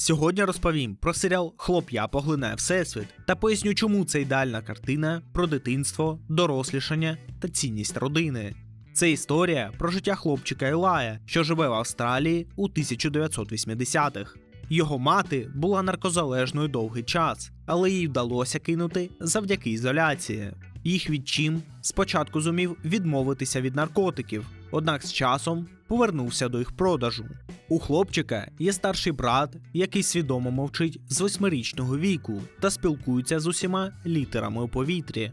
Сьогодні розповім про серіал Хлоп'я поглинає Всесвіт та поясню, чому це ідеальна картина про дитинство, дорослішання та цінність родини. Це історія про життя хлопчика Елая, що живе в Австралії у 1980-х. Його мати була наркозалежною довгий час, але їй вдалося кинути завдяки ізоляції. Їх відчим спочатку зумів відмовитися від наркотиків, однак з часом повернувся до їх продажу. У хлопчика є старший брат, який свідомо мовчить з восьмирічного віку та спілкується з усіма літерами у повітрі.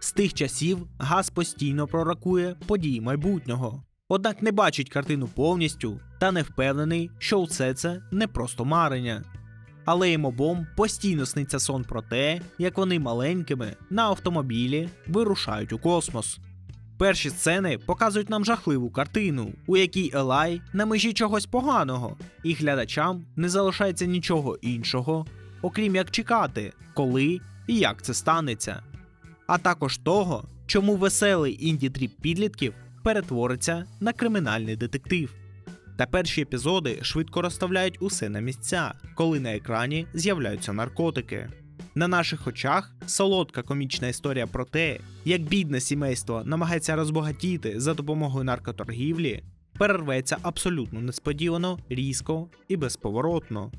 З тих часів газ постійно пророкує події майбутнього, однак не бачить картину повністю та не впевнений, що все це не просто марення. Але їм обом постійно сниться сон про те, як вони маленькими на автомобілі вирушають у космос. Перші сцени показують нам жахливу картину, у якій Елай на межі чогось поганого, і глядачам не залишається нічого іншого, окрім як чекати, коли і як це станеться. А також того, чому веселий інді-тріп підлітків перетвориться на кримінальний детектив. Та перші епізоди швидко розставляють усе на місця, коли на екрані з'являються наркотики. На наших очах солодка комічна історія про те, як бідне сімейство намагається розбагатіти за допомогою наркоторгівлі, перерветься абсолютно несподівано, різко і безповоротно.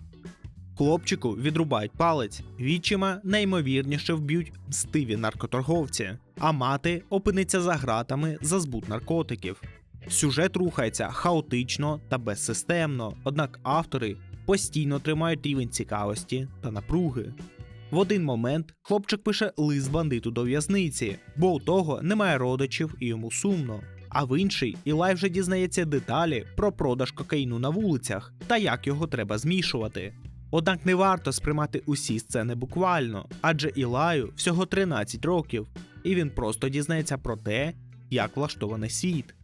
Хлопчику відрубають палець, відчима найімовірніше вб'ють мстиві наркоторговці, а мати опиниться за ґратами за збут наркотиків. Сюжет рухається хаотично та безсистемно, однак автори постійно тримають рівень цікавості та напруги. В один момент хлопчик пише лист бандиту до в'язниці, бо у того немає родичів і йому сумно. А в інший Ілай вже дізнається деталі про продаж кокаїну на вулицях та як його треба змішувати. Однак не варто сприймати усі сцени буквально, адже Ілаю всього 13 років, і він просто дізнається про те, як влаштований світ.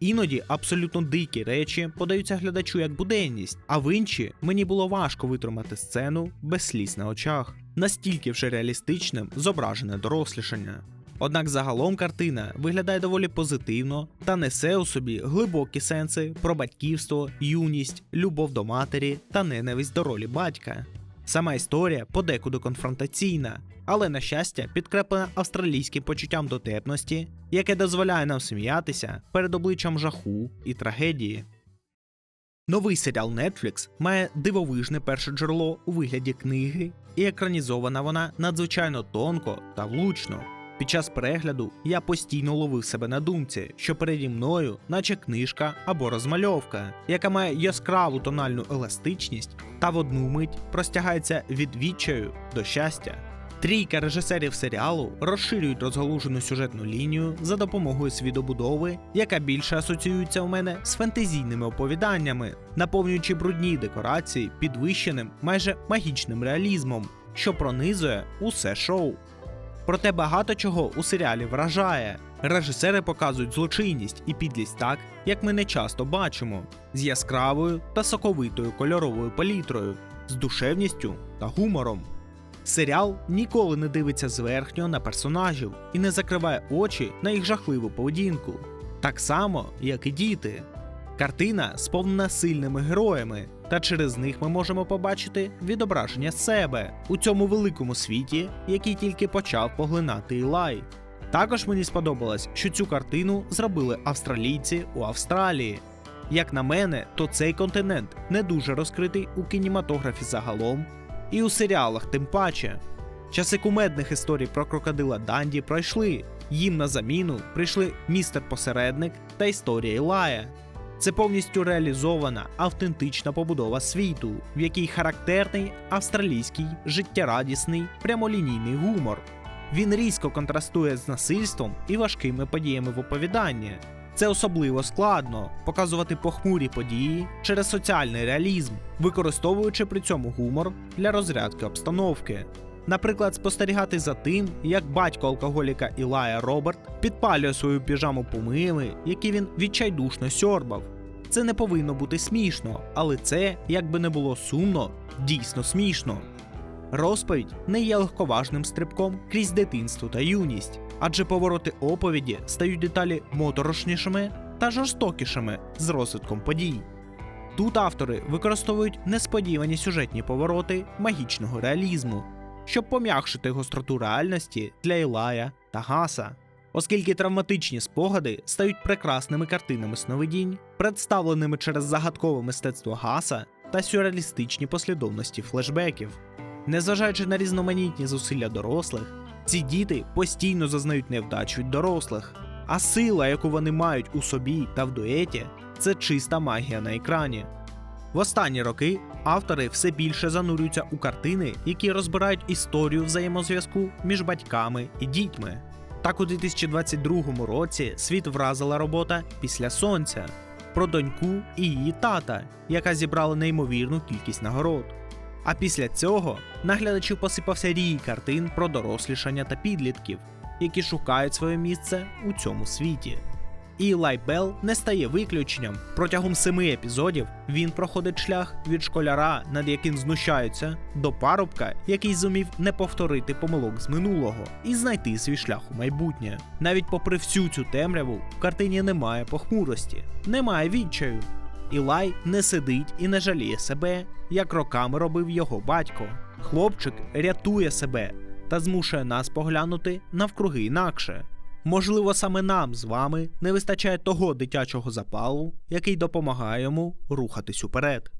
Іноді абсолютно дикі речі подаються глядачу як буденність, а в інші мені було важко витримати сцену без сліз на очах, настільки вже реалістичним зображене дорослішання. Однак загалом картина виглядає доволі позитивно та несе у собі глибокі сенси про батьківство, юність, любов до матері та ненависть до ролі батька. Сама історія подекуди конфронтаційна, але на щастя підкреплена австралійським почуттям дотепності, яке дозволяє нам сміятися перед обличчям жаху і трагедії. Новий серіал Netflix має дивовижне перше джерело у вигляді книги, і екранізована вона надзвичайно тонко та влучно. Під час перегляду я постійно ловив себе на думці, що переді мною, наче книжка або розмальовка, яка має яскраву тональну еластичність та в одну мить простягається від відчаю до щастя. Трійка режисерів серіалу розширюють розгалужену сюжетну лінію за допомогою свідобудови, яка більше асоціюється у мене з фентезійними оповіданнями, наповнюючи брудні декорації підвищеним майже магічним реалізмом, що пронизує усе шоу. Проте багато чого у серіалі вражає. Режисери показують злочинність і підлість так, як ми не часто бачимо, з яскравою та соковитою кольоровою палітрою, з душевністю та гумором. Серіал ніколи не дивиться зверхньо на персонажів і не закриває очі на їх жахливу поведінку, так само, як і діти. Картина сповнена сильними героями, та через них ми можемо побачити відображення себе у цьому великому світі, який тільки почав поглинати Ілай. Також мені сподобалось, що цю картину зробили австралійці у Австралії. Як на мене, то цей континент не дуже розкритий у кінематографі загалом, і у серіалах тим паче. Часи кумедних історій про крокодила Данді пройшли. Їм на заміну прийшли містер посередник та історія Ілая. Це повністю реалізована автентична побудова світу, в якій характерний австралійський життєрадісний прямолінійний гумор. Він різко контрастує з насильством і важкими подіями в оповіданні. Це особливо складно показувати похмурі події через соціальний реалізм, використовуючи при цьому гумор для розрядки обстановки. Наприклад, спостерігати за тим, як батько алкоголіка Ілая Роберт підпалює свою піжаму помиями, які він відчайдушно сьорбав. Це не повинно бути смішно, але це, як би не було сумно, дійсно смішно. Розповідь не є легковажним стрибком крізь дитинство та юність, адже повороти оповіді стають деталі моторошнішими та жорстокішими з розвитком подій. Тут автори використовують несподівані сюжетні повороти магічного реалізму, щоб пом'якшити гостроту реальності для Ілая та Гаса. Оскільки травматичні спогади стають прекрасними картинами сновидінь, представленими через загадкове мистецтво Гаса та сюрреалістичні послідовності флешбеків. Незважаючи на різноманітні зусилля дорослих, ці діти постійно зазнають невдач від дорослих, а сила, яку вони мають у собі та в дуеті, це чиста магія на екрані. В останні роки автори все більше занурюються у картини, які розбирають історію взаємозв'язку між батьками і дітьми. Так у 2022 році світ вразила робота після сонця про доньку і її тата, яка зібрала неймовірну кількість нагород. А після цього наглядачів посипався рій картин про дорослішання та підлітків, які шукають своє місце у цьому світі. І Лай Белл не стає виключенням. Протягом семи епізодів він проходить шлях від школяра, над яким знущаються, до парубка, який зумів не повторити помилок з минулого і знайти свій шлях у майбутнє. Навіть попри всю цю темряву, в картині немає похмурості, немає відчаю. Ілай не сидить і не жаліє себе, як роками робив його батько. Хлопчик рятує себе та змушує нас поглянути навкруги інакше. Можливо, саме нам з вами не вистачає того дитячого запалу, який допомагає йому рухатись уперед.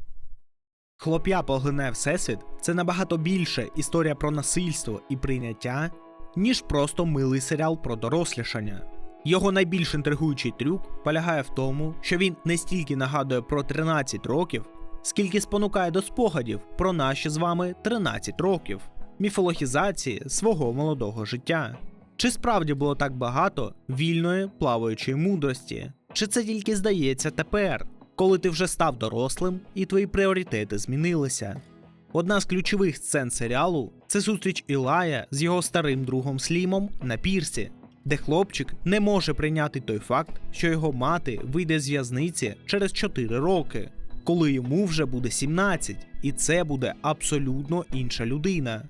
Хлоп'я поглине Всесвіт це набагато більше історія про насильство і прийняття, ніж просто милий серіал про дорослішання. Його найбільш інтригуючий трюк полягає в тому, що він не стільки нагадує про 13 років, скільки спонукає до спогадів про наші з вами 13 років, міфологізації свого молодого життя. Чи справді було так багато вільної плаваючої мудрості? Чи це тільки здається тепер, коли ти вже став дорослим і твої пріоритети змінилися? Одна з ключових сцен серіалу це зустріч Ілая з його старим другом Слімом на пірсі, де хлопчик не може прийняти той факт, що його мати вийде з в'язниці через 4 роки, коли йому вже буде 17, і це буде абсолютно інша людина.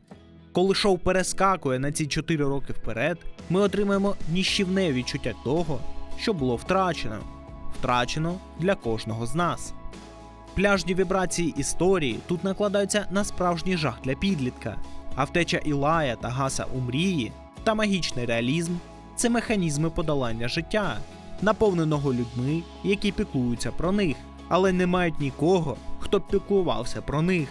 Коли шоу перескакує на ці 4 роки вперед, ми отримаємо ніщівне відчуття того, що було втрачено. Втрачено для кожного з нас. Пляжні вібрації історії тут накладаються на справжній жах для підлітка, а втеча Ілая та Гаса у мрії та магічний реалізм це механізми подолання життя, наповненого людьми, які піклуються про них, але не мають нікого, хто б піклувався про них.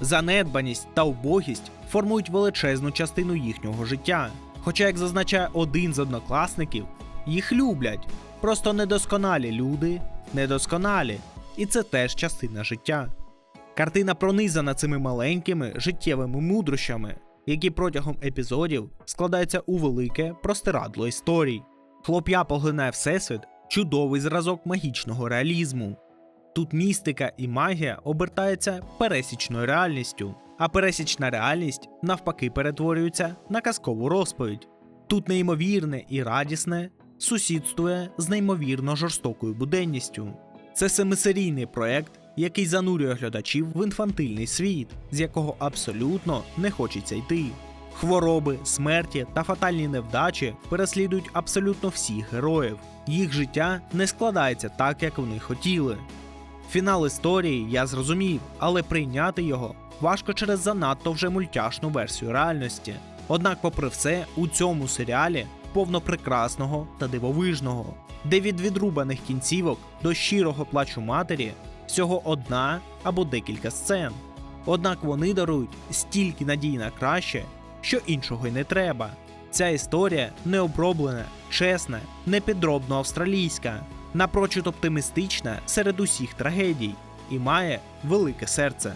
Занедбаність та убогість формують величезну частину їхнього життя. Хоча, як зазначає один з однокласників, їх люблять, просто недосконалі люди, недосконалі, і це теж частина життя. Картина пронизана цими маленькими життєвими мудрощами, які протягом епізодів складаються у велике простирадло історій. Хлоп'я поглинає всесвіт чудовий зразок магічного реалізму. Тут містика і магія обертаються пересічною реальністю, а пересічна реальність навпаки перетворюється на казкову розповідь. Тут неймовірне і радісне сусідствує з неймовірно жорстокою буденністю. Це семисерійний проект, який занурює глядачів в інфантильний світ, з якого абсолютно не хочеться йти. Хвороби, смерті та фатальні невдачі переслідують абсолютно всіх героїв. Їх життя не складається так, як вони хотіли. Фінал історії я зрозумів, але прийняти його важко через занадто вже мультяшну версію реальності. Однак, попри все, у цьому серіалі повно прекрасного та дивовижного, де від відрубаних кінцівок до щирого плачу матері всього одна або декілька сцен. Однак вони дарують стільки надій на краще, що іншого й не треба. Ця історія необроблена, чесна, непідробно австралійська, напрочуд оптимістична серед усіх трагедій і має велике серце.